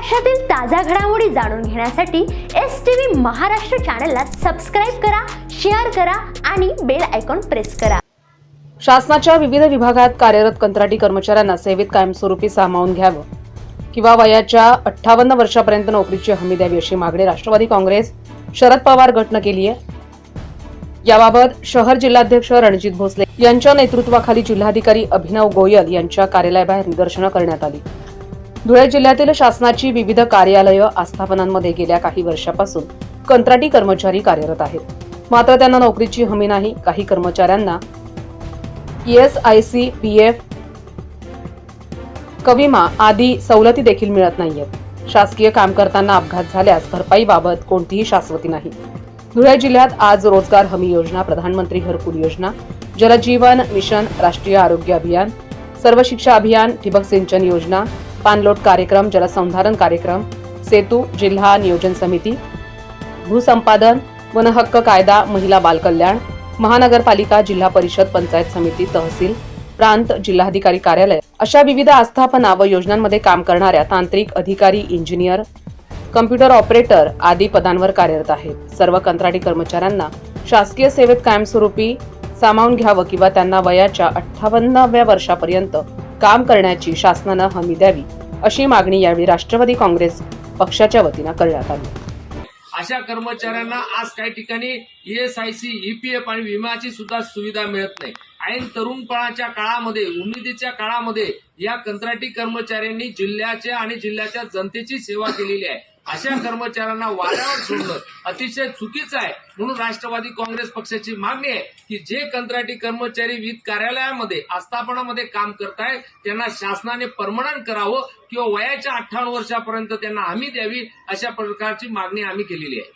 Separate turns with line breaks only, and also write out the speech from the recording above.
महाराष्ट्रातील ताज्या घडामोडी जाणून घेण्यासाठी एस टी व्ही महाराष्ट्र चॅनलला सबस्क्राईब करा शेअर करा आणि बेल आयकॉन प्रेस करा.
शासनाच्या विविध विभागात कार्यरत कंत्राटी कर्मचाऱ्यांना सेवेत कायमस्वरूपी सामावून घ्यावं किंवा वयाच्या अठ्ठावन्न वर्षापर्यंत नोकरीची हमी द्यावी अशी मागणी राष्ट्रवादी काँग्रेस शरद पवार गटनं केली आहे. याबाबत शहर जिल्हाध्यक्ष रणजित भोसले यांच्या नेतृत्वाखाली जिल्हाधिकारी अभिनव गोयल यांच्या कार्यालयाबाहेर निदर्शनं करण्यात आली. धुळे जिल्ह्यातील शासनाची विविध कार्यालयं आस्थापनांमध्ये गेल्या काही वर्षापासून कंत्राटी कर्मचारी कार्यरत आहेत. मात्र त्यांना नोकरीची हमी नाही. काही कर्मचाऱ्यांना ईएसआयसी पीएफ कविमा आदी सवलती देखील मिळत नाहीयेत. शासकीय काम करताना अपघात झाल्यास भरपाईबाबत कोणतीही शाश्वती नाही. धुळे जिल्ह्यात आज रोजगार हमी योजना प्रधानमंत्री घरकुल योजना जलजीवन मिशन राष्ट्रीय आरोग्य अभियान सर्व शिक्षा अभियान ठिबक सिंचन योजना पाणलोट कार्यक्रम जलसंधारण कार्यक्रम सेतू जिल्हा नियोजन समिती भूसंपादन वनहक्क कायदा महिला बालकल्याण महानगरपालिका जिल्हा परिषद पंचायत समिती तहसील प्रांत जिल्हाधिकारी कार्यालय. अशा विविध आस्थापना व योजनांमध्ये काम करणाऱ्या तांत्रिक अधिकारी इंजिनियर कम्प्युटर ऑपरेटर आदी पदांवर कार्यरत आहेत. सर्व कंत्राटी कर्मचाऱ्यांना शासकीय सेवेत कायमस्वरूपी सामावून घ्यावं किंवा त्यांना वयाच्या अठ्ठावन्नाव्या वर्षापर्यंत काम करण्याची शासनानं हमी द्यावी अशी मागणी यावेळी राष्ट्रवादी काँग्रेस पक्षाच्या वतीनं करण्यात आली.
अशा कर्मचाऱ्यांना आज काही ठिकाणी ईएसआयसी ईपीएफ आणि विम्याची सुद्धा सुविधा मिळत नाही. ऐन तरुणपणाच्या काळामध्ये उमेदीच्या काळामध्ये या कंत्राटी कर्मचाऱ्यांनी जिल्ह्याच्या आणि जिल्ह्याच्या जनतेची सेवा केलेली आहे. अशा कर्मचाऱ्यांना वाऱ्यावर सोडणं अतिशय चुकीचं आहे. म्हणून राष्ट्रवादी काँग्रेस पक्षाची मागणी आहे की जे कंत्राटी कर्मचारी विविध कार्यालयामध्ये आस्थापनामध्ये काम करतायत त्यांना शासनाने परमनंट करावं किंवा वयाच्या अठ्ठावन्न वर्षापर्यंत त्यांना हमी द्यावी अशा प्रकारची मागणी आम्ही केलेली आहे.